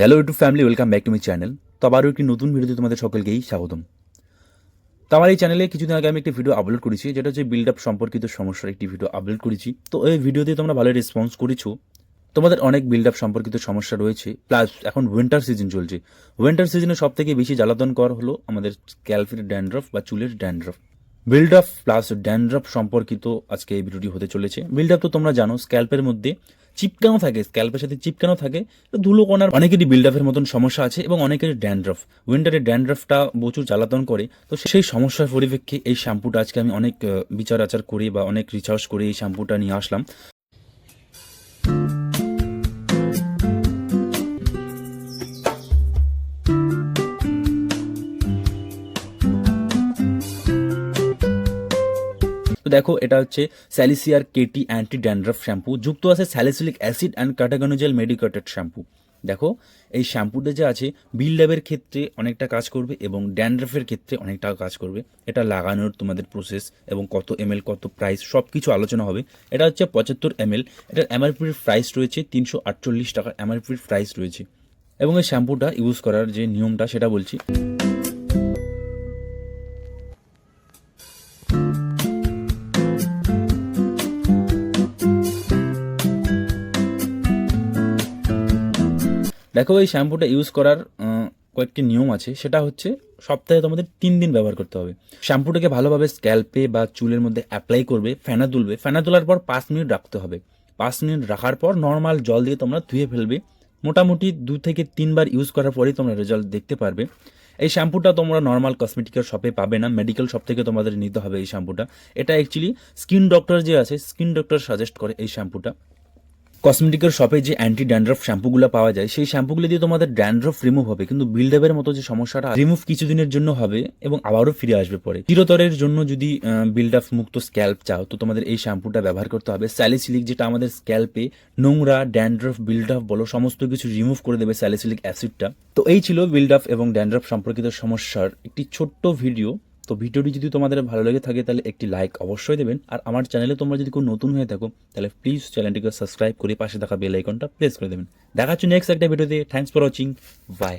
Hello YouTube family welcome back to my channel তো আবারও একটি নতুন ভিডিওতে তোমাদের সকলকেই স্বাগতম। তো আমার এই চ্যানেলে কিছুদিন আগে আমি একটি ভিডিও আপলোড করেছি, যেটা হচ্ছে বিল্ড আপ সম্পর্কিত সমস্যার একটি ভিডিও আপলোড করেছি। তো এই ভিডিওতে তোমরা ভালো রেসপন্স করেছ। তোমাদের অনেক বিল্ড আপ সম্পর্কিত সমস্যা রয়েছে প্লাস এখন উইন্টার সিজন চলছে। উইন্টার সিজনে সব থেকে বেশি জ্বালাতন কর হলো আমাদের স্ক্যাল্পের ড্যান্ড্রফ বা চুলের dandruff build up plus dandruff সম্পর্কিত আজকে এই ভিডিওটি হতে চলেছে। বিল্ড আপ তো তোমরা জানো স্ক্যাল্পের মধ্যে চিপকানো থাকে? স্ক্যাল্পের সাথে চিপকানো থাকে? ধুলো কণার অনেকেরই বিল্ড আপের মতন সমস্যা আছে এবং অনেকেরই ড্যান্ড্রফ উইন্টারে ড্যান্ড্রফটা প্রচুর জ্বালাতন করে, তো সেই সমস্যার পরিপ্রেক্ষে এই শ্যাম্পুটা আজকে আমি অনেক বিচার আচার করে বা অনেক রিসার্চ করে এই শ্যাম্পুটা নিয়ে আসলাম। দেখো, এটা হচ্ছে স্যালিসিয়ার কেটি অ্যান্টি ড্যান্ড্রফ শ্যাম্পু। যুক্ত আছে স্যালিসিলিক অ্যাসিড অ্যান্ড ক্যাটাগনোজেল মেডিকেটেড শ্যাম্পু। দেখো, এই শ্যাম্পুটা যে আছে বিল ল্যাবের ক্ষেত্রে অনেকটা কাজ করবে এবং ড্যান্ড্রফের ক্ষেত্রে অনেকটা কাজ করবে। এটা লাগানোর তোমাদের প্রসেস এবং কত এমএল কত প্রাইস সব কিছু আলোচনা হবে। এটা হচ্ছে পঁচাত্তর এমএল এটার এমআরপির প্রাইস রয়েছে তিনশো আটচল্লিশ টাকা। এমআরপির প্রাইস রয়েছে। এবং এই শ্যাম্পুটা ইউজ করার যে নিয়মটা, সেটা বলছি। দেখো এই শ্যাম্পুটা ইউজ করার কয়েকটি নিয়ম আছে। সেটা হচ্ছে সপ্তাহে তোমাদের তিন দিন ব্যবহার করতে হবে। শ্যাম্পুটাকে ভালোভাবে স্ক্যাল্পে বা চুলের মধ্যে অ্যাপ্লাই করবে, ফেনা তুলবে। ফেনা তোলার পর পাঁচ মিনিট রাখতে হবে। পাঁচ মিনিট রাখার পর নর্মাল জল দিয়ে তোমরা ধুয়ে ফেলবে। মোটামুটি দু থেকে তিনবার ইউজ করার পরেই তোমরা রেজাল্ট দেখতে পারবে। এই শ্যাম্পুটা তোমরা নর্মাল কসমেটিকের শপে পাবে না। মেডিকেল শপ থেকে তোমাদের নিতে হবে এই শ্যাম্পুটা। এটা অ্যাকচুয়ালি স্কিন ডক্টর যে আছে স্কিন ডক্টর সাজেস্ট করে এই শ্যাম্পুটা। কসমেটিকের শপে যে অ্যান্টি ড্যান্ড্রফ শ্যাম্পুগুলো পাওয়া যায়, সেই শ্যাম্পুগুলো দিয়ে তোমাদের ড্যান্ড্রফ রিমুভ হবে। কিন্তু বিল্ডআপের মতো যে সমস্যাটা রিমুভ কিছুদিনের জন্য হবে এবং আবারও ফিরে আসবে পরে। চিরতরের জন্য যদি বিল্ড আপ মুক্ত স্ক্যাল্প চাও, তো তোমাদের এই শ্যাম্পুটা ব্যবহার করতে হবে। স্যালিসিলিক যেটা আমাদের স্ক্যাল্পে নোংরা ড্যান্ড্রফ বিল্ড আপ বলো, সমস্ত কিছু রিমুভ করে দেবে স্যালিসিলিক অ্যাসিডটা তো এই ছিল বিল্ড আপ এবং ড্যান্ড্রফ সম্পর্কিত সমস্যার একটি ছোট্ট ভিডিও তো ভিডিওটি যদি তোমাদের ভালো লেগে থাকে তাহলে একটি লাইক অবশ্যই দেবেন। আর আমার চ্যানেলে তোমরা যদি কোনো নতুন হয়ে থাকো, তাহলে প্লিজ চ্যানেলটিকে সাবস্ক্রাইব করে পাশে থাকা বেল আইকনটা প্রেস করে দেবেন। দেখা হচ্ছে নেক্সট একটা ভিডিওতে থ্যাংকস ফর ওয়াচিং বাই